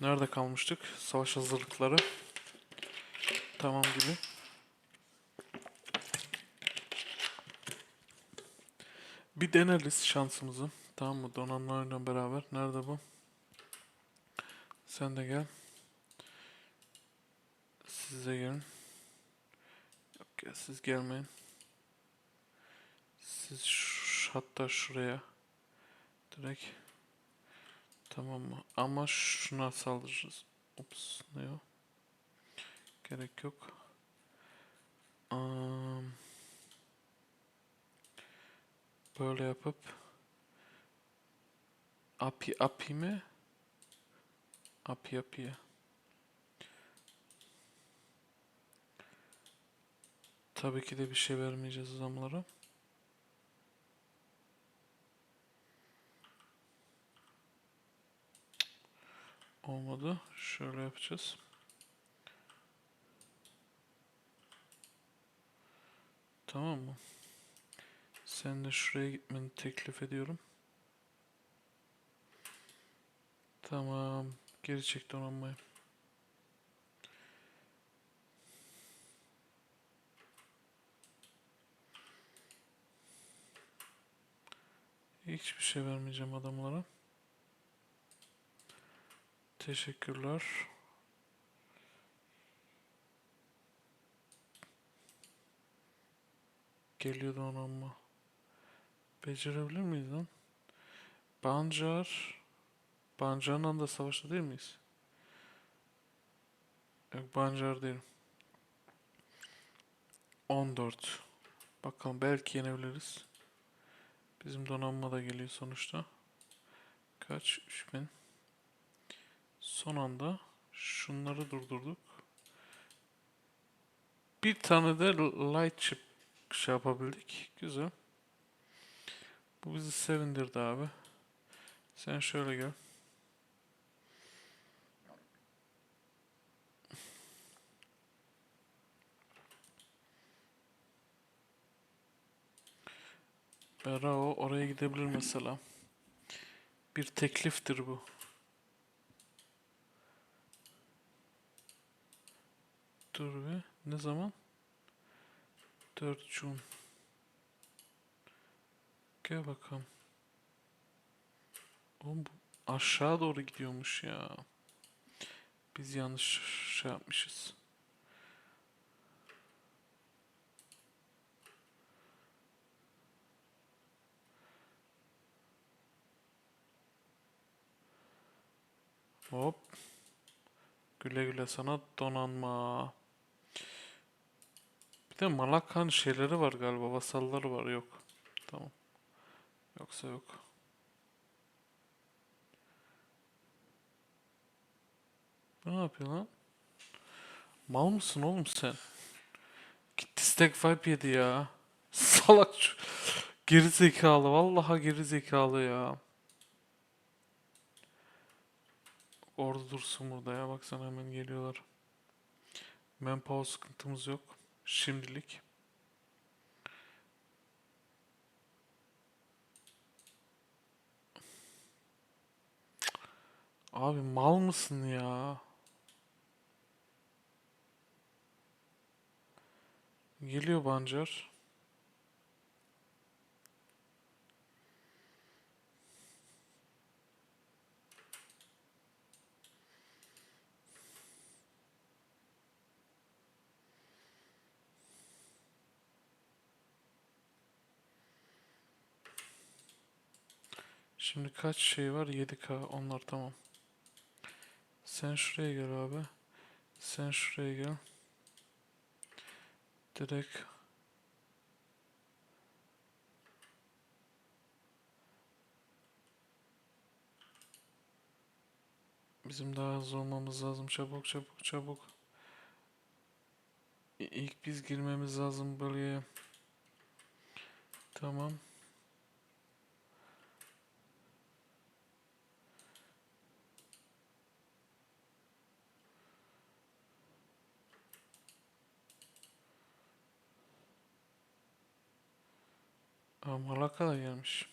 Nerede kalmıştık? Savaş hazırlıkları. Tamam gibi. Bir deneriz şansımızı. Tamam mı? Donanmalarla beraber. Nerede bu? Sen de gel. Siz de gelin. Yok ya siz gelmeyin. Siz hatta şuraya. Direkt. Tamam mı? Ama şuna saldırırız. Ups ne o? Gerek yok. Am, böyle yapıp api api mi? Api apiye. Tabii ki de bir şey vermeyeceğiz adamlara. Olmadı. Şöyle yapacağız. Tamam mı? Sen de şuraya gitmeni teklif ediyorum. Tamam. Geri çek donanmayı. Hiçbir şey vermeyeceğim adamlara. Teşekkürler. Geliyor donanma. Becerebilir miyiz lan? Bancar. Bancar'la da savaşta değil miyiz? Yok Bancar değil. 14. Bakalım belki yenebiliriz. Bizim donanma da geliyor sonuçta. Kaç? 3000. Son anda şunları durdurduk. Bir tane de light chip şey yapabildik. Güzel. Bu bizi sevindirdi abi. Sen şöyle gel. Bravo, oraya gidebilir mesela. Bir tekliftir bu. Dur bir. Ne zaman? 4 Jun. Gel bakalım. Oğlum bu aşağı doğru gidiyormuş ya. Biz yanlış şey yapmışız. Hop. Güle güle sana donanma. Bir de Malakan şeyleri var galiba. Vasalları var. Yok. Tamam. Yoksa yok. Ne yapıyor lan? Mal mısın oğlum sen? Gitti stack vibe yedi ya. Salak. Geri zekalı. Vallahi geri zekalı ya. Orada dursun burada ya. Baksana hemen geliyorlar. Manpower sıkıntımız yok. Şimdilik. Abi mal mısın ya? Geliyor Bancar. Şimdi kaç şey var? 7K. Onlar tamam. Sen şuraya gel abi. Sen şuraya gel. Direkt Bizim daha hızlı olmamız lazım. Çabuk çabuk çabuk. İlk biz girmemiz lazım bölgeye. Tamam. Aa, Malaka da gelmiş.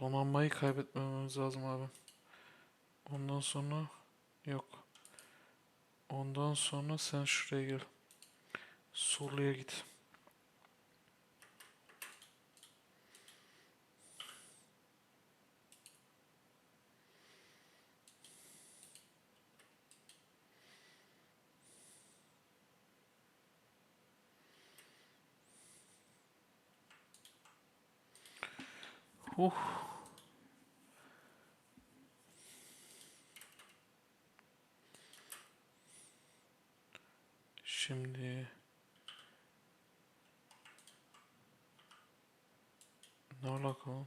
Donanmayı kaybetmememiz lazım abi. Ondan sonra yok. Ondan sonra sen şuraya gel. Surlu'ya git. Uh. Şimdi ne alaka lan?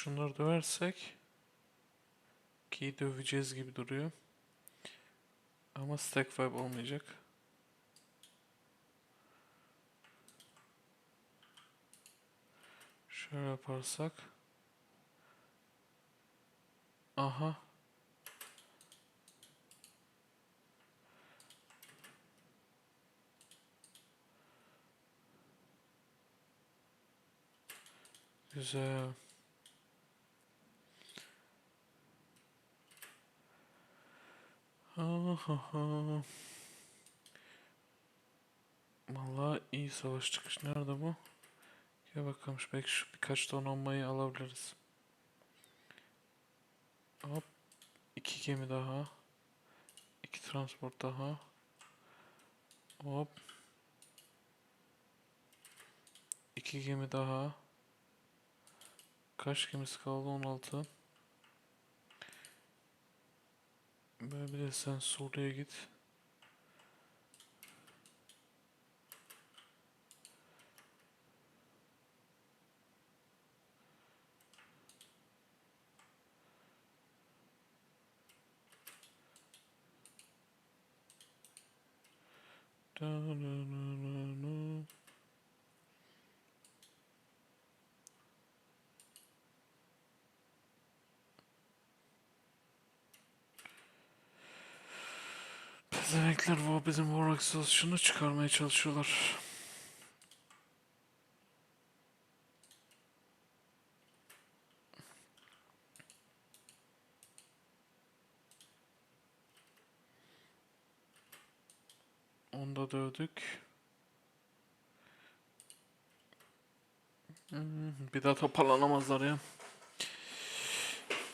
Şunları döversek ki döveceğiz gibi duruyor. Ama stack vibe olmayacak. Şöyle yaparsak. Aha. Güzel. Ahaha. Vallahi iyi savaştık. Nerede bu? Gel bakalım belki şu birkaç donanmayı alabiliriz. Hop. iki gemi daha. iki transport daha. Hop. iki gemi daha. Kaç gemisi kaldı? 16. Böyle sen Suriye'ye git. Da-na-na-na-na. Pezevenkler bu bizim War Exhaust'unu çıkarmaya çalışıyorlar. Onu da dövdük. Hmm, Bir daha toparlanamazlar ya.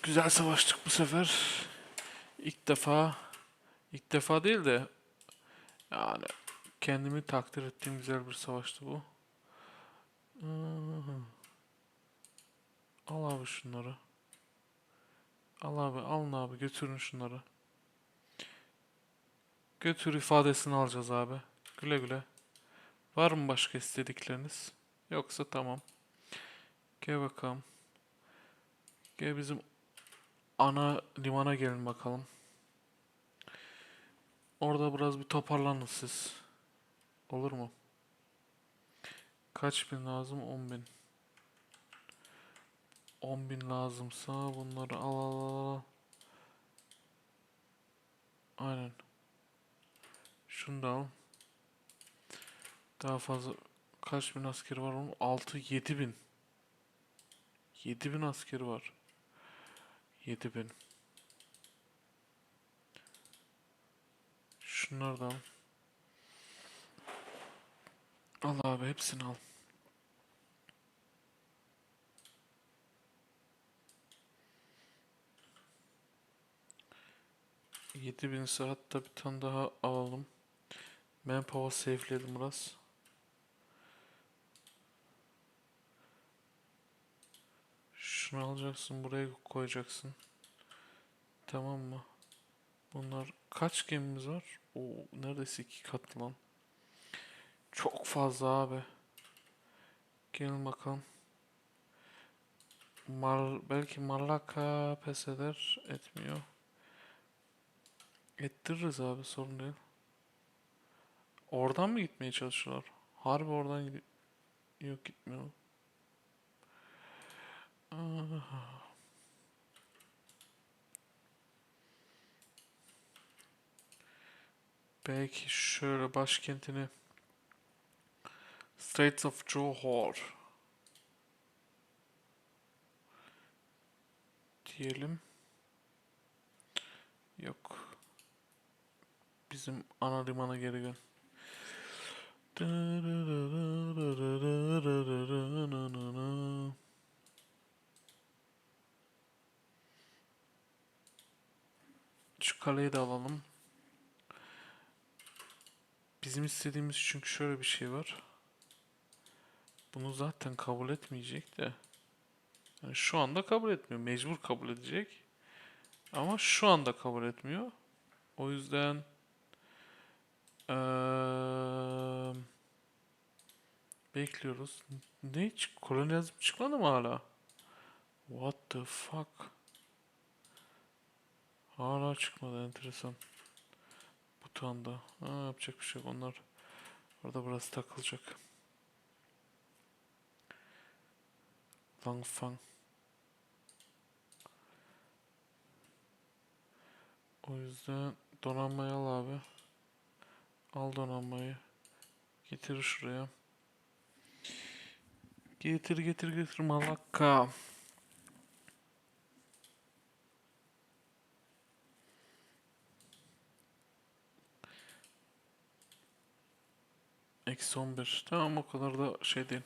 Güzel savaştık bu sefer. İlk defa, ilk defa değil de yani kendimi takdir ettiğim güzel bir savaştı bu. Al abi şunları. Al abi, alın abi götürün şunları. Götür ifadesini alacağız abi. Güle güle. Var mı başka istedikleriniz? Yoksa tamam. Gel bakalım. Gel bizim ana limana gelin bakalım. Orada biraz bir toparlanın siz. Olur mu? Kaç bin lazım? 10 bin. 10 bin lazımsa bunları al al al. Aynen. Şunu da al. Daha fazla kaç bin askeri var onun? 6 7 bin. 7 bin askeri var. 7 bin. Şunları da al. Abi hepsini al. Yedi bin hatta bir tane daha alalım. Manpower safe'ledim biraz. Şunu alacaksın, buraya koyacaksın. Tamam mı? Bunlar kaç gemimiz var? Oo, neredeyse iki katı lan. Çok fazla abi. Gelin bakalım. Mal, belki Malaka pes eder, etmiyor. Ettiririz abi sorun değil. Oradan mı gitmeye çalışıyorlar? Harbi oradan gidiyor. Yok gitmiyor. Ah. Belki şöyle başkentini Straits of Johor diyelim. Yok. Bizim ana limana geri dön. Şu kaleyi de alalım. Bizim istediğimiz çünkü şöyle bir şey var. Bunu zaten kabul etmeyecek de. Yani şu anda kabul etmiyor. Mecbur kabul edecek. Ama şu anda kabul etmiyor. O yüzden eee, bekliyoruz. Ne hiç kolonyalizm çıkmadı mı hala? What the fuck? Hala çıkmadı enteresan. Butanda. Ha, yapacak bir şey yok. Onlar orada biraz takılacak. Langfang. O yüzden donanmayı al abi. Al donanmayı. Getir şuraya. Getir getir getir Malakka. Eksi 11. Tamam o kadar da şey değil.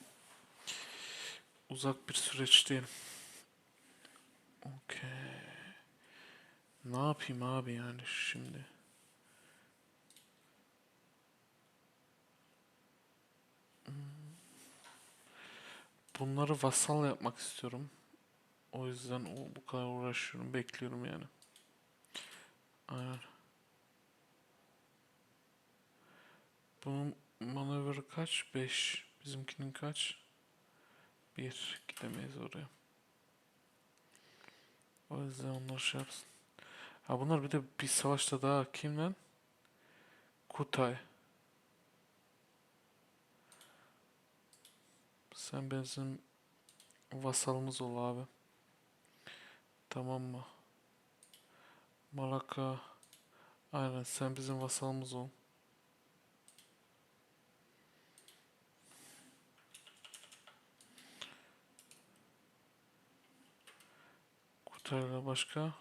Uzak bir süreç değil. Okey. Ne yapayım abi yani şimdi? Hmm. Bunları vasal yapmak istiyorum. O yüzden o bu kadar uğraşıyorum, bekliyorum yani. Aynen. Bunun manevra kaç? 5. Bizimkinin kaç? 1. Gidemeyiz oraya. O yüzden onlar şey yapsın. Ha bunlar bir de bir savaşta daha kim lan? Kutay. Sen bizim vasalımız ol abi. Tamam mı? Malaka. Aynen sen bizim vasalımız ol. Kutayla başka?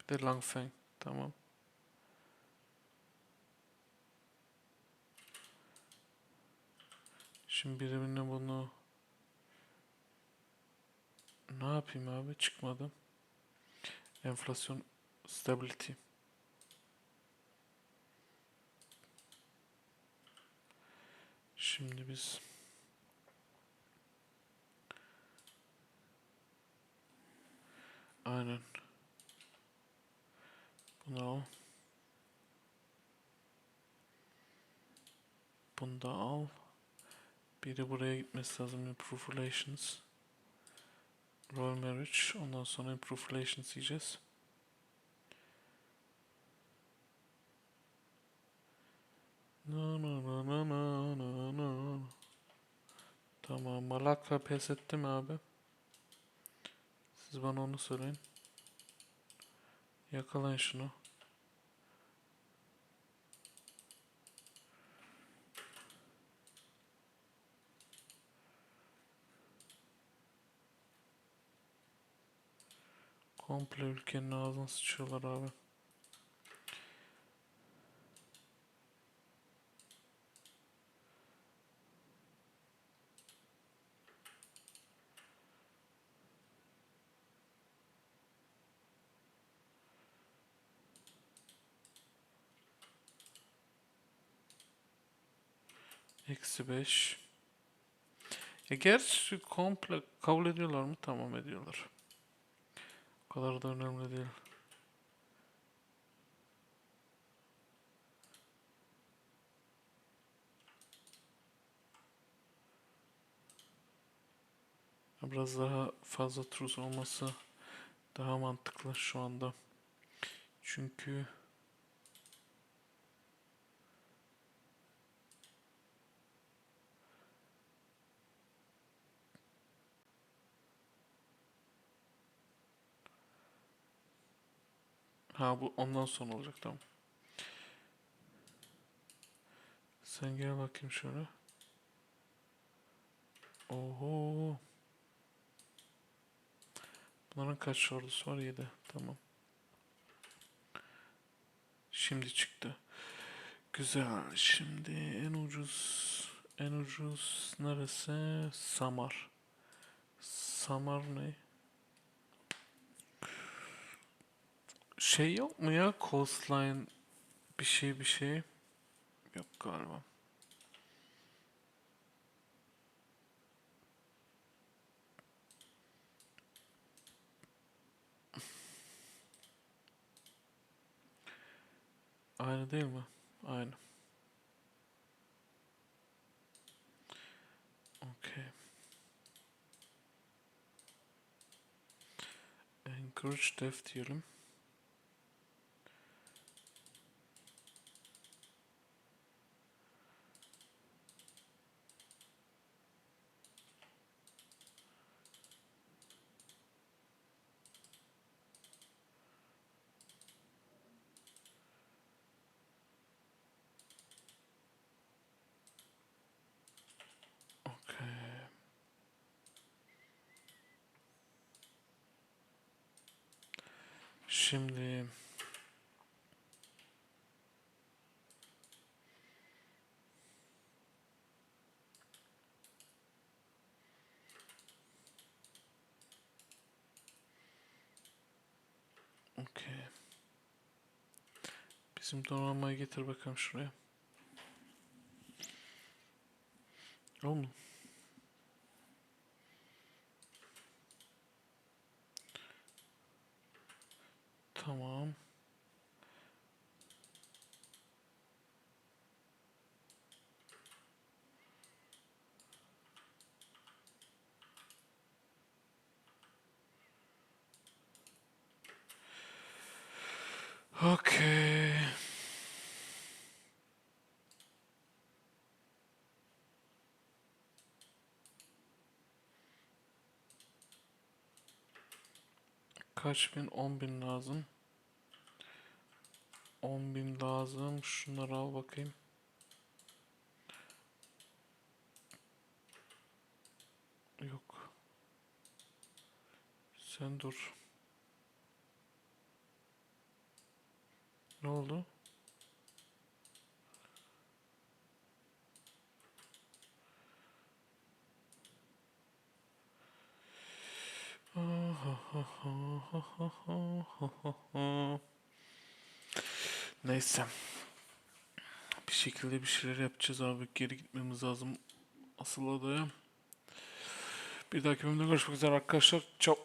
Bir de Langfeng. Tamam. Şimdi birbirine bunu ne yapayım abi? Çıkmadı. Enflasyon stability. Şimdi biz aynen bunu al. Bunu da al. Biri buraya gitmesi lazım. Improve Relations. Royal Marriage. Ondan sonra Improve Relations yiyeceğiz. Na na na na na na na. Tamam. Malakka pes etti mi abi? Siz bana onu söyleyin. Yakalayın şunu. Komple ülkenin ağzına sıçıyorlar abi. Eksi 5. Ya gerçi komple kabul ediyorlar mı? Tamam ediyorlar. O kadar da önemli değil. Biraz daha fazla trus olması daha mantıklı şu anda. Çünkü ha bu ondan sonra olacak tamam. Sen gel bakayım şöyle. Oho. Bunların kaç ordusu var? 7. Tamam. Şimdi çıktı. Güzel. Şimdi en ucuz en ucuz neresi? Samar. Samar ne? Şey yok mu ya? Coastline bir şey bir şey. Yok galiba. Aynı değil mi? Aynı. Okey. Encourage def diyelim. Şimdi Okey. Bizim donanmayı getir bakalım şuraya. Oğlum. Tamam. Okey. Kaç bin? 10 bin lazım. 10 bin lazım. Şunları al bakayım. Yok. Sen dur. Ne oldu? Neyse. Bir şekilde bir şeyler yapacağız abi. Geri gitmemiz lazım asıl adaya. Bir dahaki bölümde görüşmek üzere arkadaşlar. Ciao.